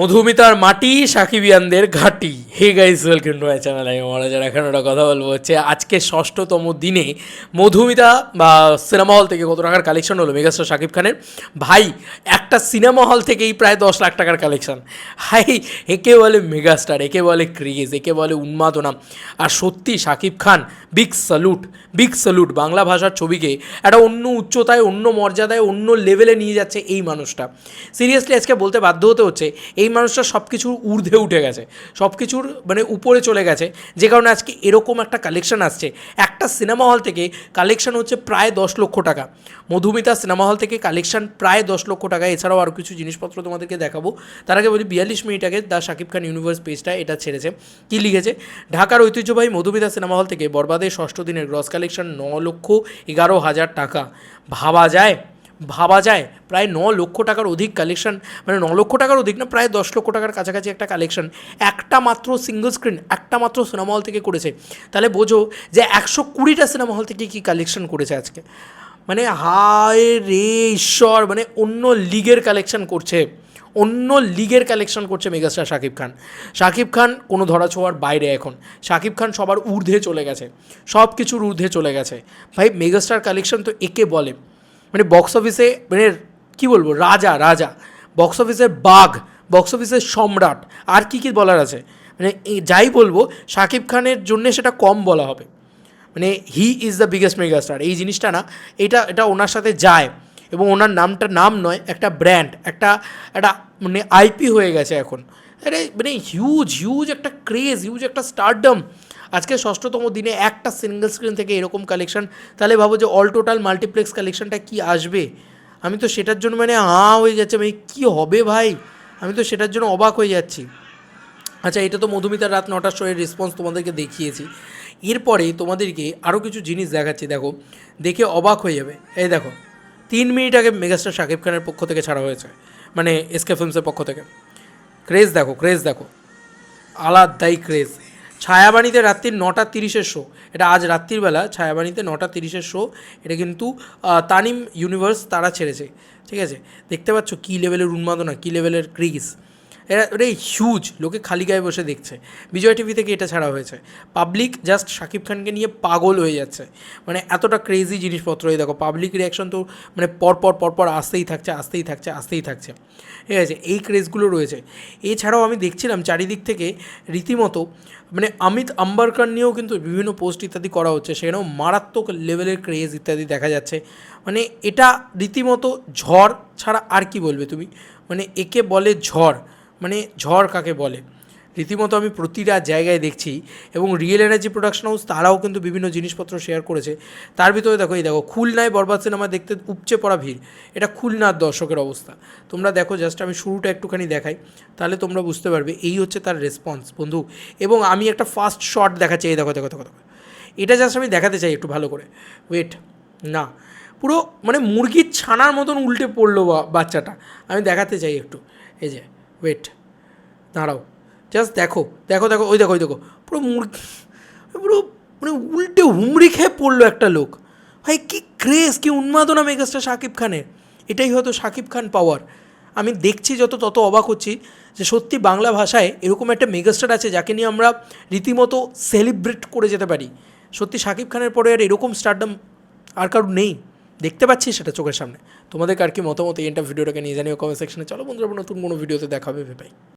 মধুমিতার মাটি সাকিবিয়ানদের ঘাটি। Hey guys welcome to my channel আমি মহারাজার এখন একটা কথা বলব হচ্ছে, আজকে ষষ্ঠতম দিনে মধুমিতা, বা সিনেমা হল থেকে কত টাকার কালেকশন হলো? মেগাস্টার শাকিব খানের। ভাই, একটা সিনেমা হল থেকেই প্রায় দশ লাখ টাকার কালেকশন হাই, একে বলে মেগাস্টার একে বলে ক্রেজ একে বলে উন্মাদনা। আর সত্যি Shakib Khan big salute big salute, Bangla ভাষার ছবিকে একটা অন্য উচ্চতায়, অন্য মর্যাদায়, অন্য লেভেলে নিয়ে যাচ্ছে এই মানুষটা। সিরিয়াসলি আজকে বলতে বাধ্য হতে হচ্ছে, এই মানুষটা সব কিছুর ঊর্ধ্বে উঠে গেছে সব কিছুর মানে উপরে চলে গেছে, যে কারণে আজকে এরকম একটা কালেকশন আসছে। একটা সিনেমা হল থেকে কালেকশন হচ্ছে প্রায় দশ লক্ষ টাকা। মধুমিতা সিনেমা হল থেকে কালেকশন প্রায় দশ লক্ষ টাকা। এছাড়াও আরও কিছু জিনিসপত্র তোমাদেরকে দেখাবো। তার আগে বলি, বিয়াল্লিশ মিনিট আগে দ্য শাকিব খান ইউনিভার্স পেজটা এটা ছেড়েছে। কী লিখেছে? ঢাকার ঐতিহ্যবাহী মধুমিতা সিনেমা হল থেকে বরবাদের ষষ্ঠ দিনের গ্রস কালেকশন ন লক্ষ এগারো হাজার টাকা। ভাবা যায়? ভাবা যায়? প্রায় ন লক্ষ টাকার অধিক কালেকশন মানে ন লক্ষ টাকার অধিক না, প্রায় দশ লক্ষ টাকার কাছাকাছি একটা কালেকশন একটা মাত্র সিঙ্গল স্ক্রিন একটা মাত্র সিনেমা হল থেকে করেছে। তাহলে বোঝো যে একশো কুড়িটা সিনেমা হল থেকে কী কালেকশন করেছে আজকে। মানে হায় রে ঈশ্বর মানে অন্য লিগের কালেকশন করছে। অন্য লিগের কালেকশন করছে মেগাস্টার শাকিব খান। শাকিব খান কোনো ধরাছোঁয়ার বাইরে এখন। শাকিব খান সবার ঊর্ধ্বে চলে গেছে। সব কিছুর ঊর্ধ্বে চলে গেছে। ভাই মেগাস্টার কালেকশন তো একে বলে। মানে বক্স অফিসে মানে কী বলব, রাজা রাজা। বক্স অফিসের বাঘ বক্স অফিসের সম্রাট, আর কী কী বলার আছে? মানে যাই বলব, শাকিব খানের জন্য সেটা কম বলা হবে। মানে he is the biggest megastar এই জিনিসটা না, এটা এটা ওনার সাথে যায়। এবং ওনার নামটা নাম নয়, একটা ব্র্যান্ড একটা একটা মানে আইপি হয়ে গেছে এখন। আরে মানে হিউজ হিউজ একটা ক্রেজ হিউজ একটা স্টারডম আজকে ষষ্ঠতম দিনে একটা সিঙ্গেল স্ক্রিন থেকে এরকম কালেকশন তাহলে ভাবো যে অল টোটাল মাল্টিপ্লেক্স কালেকশনটা কি আসবে? আমি তো সেটার জন্য মানে হাঁ হয়ে যাচ্ছে মানে কী হবে ভাই? আমি তো সেটার জন্য অবাক হয়ে যাচ্ছি। আচ্ছা এটা তো মধুমিতার রাত নটার শোয়ের রেসপন্স তোমাদেরকে দেখিয়েছি। এরপরে তোমাদেরকে আরও কিছু জিনিস দেখাচ্ছি, দেখো। দেখে অবাক হয়ে যাবে। এই দেখো তিন মিনিট আগে মেগাস্টার শাকিব খানের পক্ষ থেকে ছাড়া হয়েছে মানে এসকে ফিল্মসের পক্ষ থেকে। ক্রেজ দেখো ক্রেজ দেখো। আলাদাই ক্রেজ ছায়াবাণীতে রাত্রির নটা তিরিশের শো এটা আজ রাত্রির বেলা, ছায়াবাণীতে নটা তিরিশের শো এটা কিন্তু তানিম ইউনিভার্স তারা ছেড়েছে। ঠিক আছে? দেখতে পাচ্ছ কী লেভেলের উন্মাদনা, কী লেভেলের ক্রিজ এটা এটা হিউজ লোকে খালি গায়ে বসে দেখছে। বিজয় টিভি থেকে এটা ছাড়া হয়েছে। পাবলিক জাস্ট শাকিব খানকে নিয়ে পাগল হয়ে যাচ্ছে। মানে এতটা ক্রেজি জিনিসপত্র এই দেখো পাবলিক রিয়াকশন তো মানে পরপর পরপর আসতেই থাকছে আসতেই থাকছে আসতেই থাকছে। ঠিক আছে, এই ক্রেজগুলো রয়েছে। এছাড়াও আমি দেখছিলাম চারিদিক থেকে রীতিমতো মানে অমিত আম্বারকার নিয়েও কিন্তু বিভিন্ন পোস্ট ইত্যাদি করা হচ্ছে। সেখানেও মারাত্মক লেভেলের ক্রেজ ইত্যাদি দেখা যাচ্ছে। মানে এটা রীতিমতো ঝড় ছাড়া আর কি বলবে তুমি? মানে একে বলে ঝড়। মানে ঝড় কাকে বলে? রীতিমতো আমি প্রতিটা জায়গায় দেখছি এবং রিয়েল এনার্জি প্রোডাকশন হাউস তারাও কিন্তু বিভিন্ন জিনিসপত্র শেয়ার করেছে। তার ভিতরে দেখো, এই দেখো, খুলনায় বরবাদ সিনেমা দেখতে উপচে পড়া ভিড়। এটা খুলনার দর্শকের অবস্থা। তোমরা দেখো জাস্ট আমি শুরুটা একটুখানি দেখাই, তাহলে তোমরা বুঝতে পারবে, এই হচ্ছে তার রেসপন্স বন্ধু। এবং আমি একটা ফার্স্ট শট দেখাচ্ছি, এই দেখো দেখো দেখো দেখো। এটা জাস্ট আমি দেখাতে চাই একটু ভালো করে। ওয়েট না। পুরো মানে মুরগির ছানার মতন উল্টে পড়ল বাচ্চাটা। আমি দেখাতে চাই একটু। এই যে। ওয়েট দাঁড়াও। জাস্ট দেখো দেখো দেখো, ওই দেখো ওই দেখো। পুরো মুরগি পুরো মানে উল্টে হুমড়ি খেয়ে পড়ল একটা লোক। ভাই, কি ক্রেজ কি উন্মাদনা মেগাস্টার শাকিব খানের। এটাই হয়তো শাকিব খান পাওয়ার আমি দেখছি যত, তত অবাক হচ্ছি যে সত্যি বাংলা ভাষায় এরকম একটা মেগাস্টার আছে যাকে নিয়ে আমরা রীতিমতো সেলিব্রেট করে যেতে পারি। সত্যি শাকিব খানের পরে আর এরকম স্টারডম আর কারোর নেই। দেখতে পাচ্ছি সেটা চোখের সামনে। তোমাদের আর কি মতামত? এই ভিডিওটাকে নিয়ে জানিও কমেন্ট সেকশনে চলো বন্ধুরা, নতুন কোনো ভিডিওতে দেখাবে ভাই